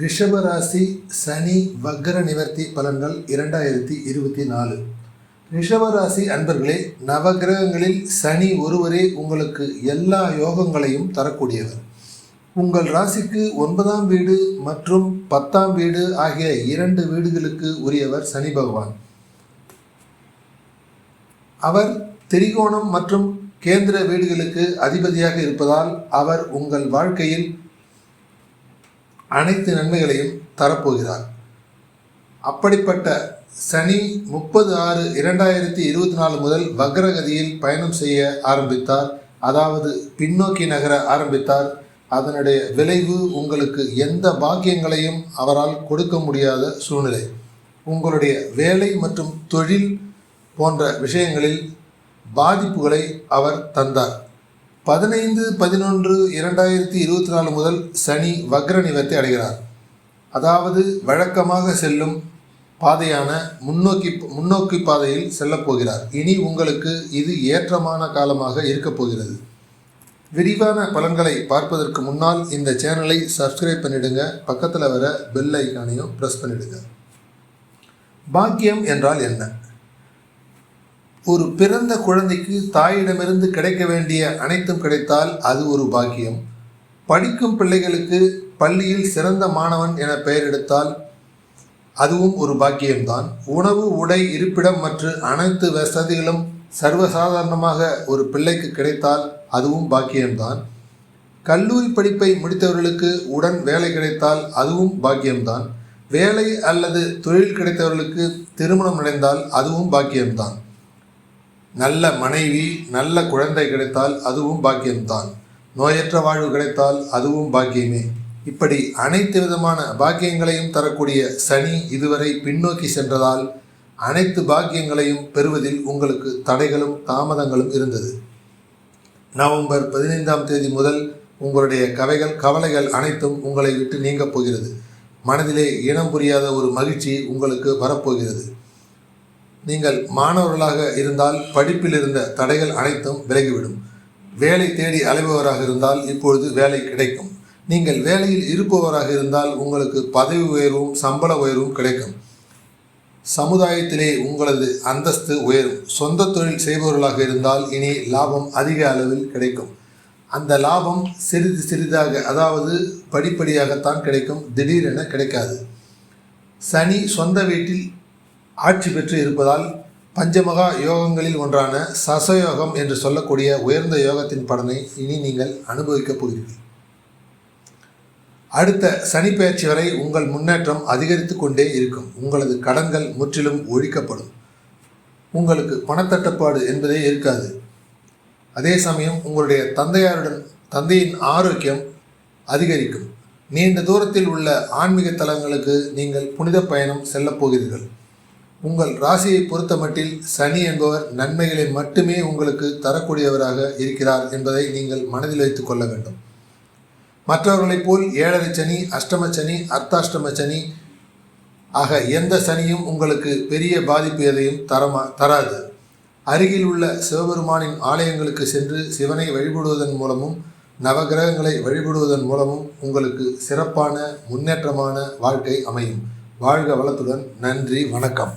ரிஷபராசி சனி வக்ர நிவர்த்தி பலன்கள் இரண்டாயிரத்தி இருபத்தி நாலு. ரிஷபராசி அன்பர்களே நவகிரகங்களில் சனி ஒருவரே உங்களுக்கு எல்லா யோகங்களையும் தரக்கூடியவர். உங்கள் ராசிக்கு ஒன்பதாம் வீடு மற்றும் பத்தாம் வீடு ஆகிய இரண்டு வீடுகளுக்கு உரியவர் சனி பகவான். அவர் திரிகோணம் மற்றும் கேந்திர வீடுகளுக்கு அதிபதியாக இருப்பதால் அவர் உங்கள் வாழ்க்கையில் அனைத்து நன்மைகளையும் தரப்போகிறார். அப்படிப்பட்ட சனி முப்பது ஆறு இரண்டாயிரத்தி இருபத்தி நாலு முதல் வக்ரகதியில் பயணம் செய்ய ஆரம்பித்தார். அதாவது பின்னோக்கி நகர ஆரம்பித்தார். அதனுடைய விளைவு உங்களுக்கு எந்த பாக்கியங்களையும் அவரால் கொடுக்க முடியாத சூழ்நிலை. உங்களுடைய வேலை மற்றும் தொழில் போன்ற விஷயங்களில் பாதிப்புகளை அவர் தந்தார். பதினைந்து பதினொன்று இரண்டாயிரத்தி இருபத்தி நாலு முதல் சனி வக்ர அடைகிறார். அதாவது வழக்கமாக செல்லும் பாதையான முன்னோக்கி முன்னோக்கி பாதையில் செல்லப் போகிறார். இனி உங்களுக்கு இது ஏற்றமான காலமாக இருக்கப் போகிறது. விரிவான பலன்களை பார்ப்பதற்கு முன்னால் இந்த சேனலை சப்ஸ்கிரைப் பண்ணிடுங்க. பக்கத்தில் வர பெல் ஐக்கானையும் ப்ரெஸ் பண்ணிடுங்க. பாக்கியம் என்றால் என்ன? ஒரு பிறந்த குழந்தைக்கு தாயிடமிருந்து கிடைக்க வேண்டிய அனைத்தும் கிடைத்தால் அது ஒரு பாக்கியம். படிக்கும் பிள்ளைகளுக்கு பள்ளியில் சிறந்த மாணவன் என பெயர் எடுத்தால் அதுவும் ஒரு பாக்கியம்தான். உணவு உடை இருப்பிடம் மற்றும் அனைத்து வசதிகளும் சர்வசாதாரணமாக ஒரு பிள்ளைக்கு கிடைத்தால் அதுவும் பாக்கியம்தான். கல்லூரி படிப்பை முடித்தவர்களுக்கு உடன் வேலை கிடைத்தால் அதுவும் பாக்கியம்தான். வேலை அல்லது தொழில் கிடைத்தவர்களுக்கு திருமணம் அடைந்தால் அதுவும் பாக்கியம்தான். நல்ல மனைவி நல்ல குழந்தை கிடைத்தால் அதுவும் பாக்கியம்தான். நோயற்ற வாழ்வு கிடைத்தால் அதுவும் பாக்கியமே. இப்படி அனைத்து விதமான பாக்கியங்களையும் தரக்கூடிய சனி இதுவரை பின்னோக்கி சென்றதால் அனைத்து பாக்கியங்களையும் பெறுவதில் உங்களுக்கு தடைகளும் தாமதங்களும் இருந்தது. நவம்பர் பதினைந்தாம் தேதி முதல் உங்களுடைய கவைகள் கவலைகள் அனைத்தும் உங்களை விட்டு நீங்கப் போகிறது. மனதிலே இனம் புரியாத ஒரு மகிழ்ச்சி உங்களுக்கு வரப்போகிறது. நீங்கள் மாணவர்களாக இருந்தால் படிப்பில் இருந்த தடைகள் அனைத்தும் விலகிவிடும். வேலை தேடி அலைபவராக இருந்தால் இப்பொழுது வேலை கிடைக்கும். நீங்கள் வேலையில் இருப்பவராக இருந்தால் உங்களுக்கு பதவி உயர்வும் சம்பள உயர்வும் கிடைக்கும். சமுதாயத்திலே உங்களது அந்தஸ்து உயரும். சொந்த தொழில் செய்பவர்களாக இருந்தால் இனி லாபம் அதிக அளவில் கிடைக்கும். அந்த லாபம் சிறிது சிறிதாக அதாவது படிப்படியாகத்தான் கிடைக்கும். திடீரென கிடைக்காது. சனி சொந்த வீட்டில் ஆட்சி பெற்று இருப்பதால் பஞ்சமகா யோகங்களில் ஒன்றான சசயோகம் என்று சொல்லக்கூடிய உயர்ந்த யோகத்தின் பலனை இனி நீங்கள் அனுபவிக்கப் போகிறீர்கள். அடுத்த சனிப்பெயர்ச்சி வரை உங்கள் முன்னேற்றம் அதிகரித்து கொண்டே இருக்கும். உங்களது கடன்கள் முற்றிலும் ஒழிக்கப்படும். உங்களுக்கு பணத்தட்டுப்பாடு என்பதே இருக்காது. அதே சமயம் உங்களுடைய தந்தையாருடன் தந்தையின் ஆரோக்கியம் அதிகரிக்கும். நீண்ட தூரத்தில் உள்ள ஆன்மீக தலங்களுக்கு நீங்கள் புனித பயணம் செல்லப் போகிறீர்கள். உங்கள் ராசியை பொறுத்தமட்டில் சனி என்பவர் நன்மைகளை மட்டுமே உங்களுக்கு தரக்கூடியவராக இருக்கிறார் என்பதை நீங்கள் மனதில் வைத்துக் கொள்ள வேண்டும். மற்றவர்களைப் போல் ஏழரை சனி அஷ்டம சனி அர்த்தாஷ்டம சனி ஆக எந்த சனியும் உங்களுக்கு பெரிய பாதிப்பு எதையும் தரமா தராது. அருகில் உள்ள சிவபெருமானின் ஆலயங்களுக்கு சென்று சிவனை வழிபடுவதன் மூலமும் நவகிரகங்களை வழிபடுவதன் மூலமும் உங்களுக்கு சிறப்பான முன்னேற்றமான வாழ்க்கை அமையும். வாழ்க வளத்துடன் நன்றி வணக்கம்.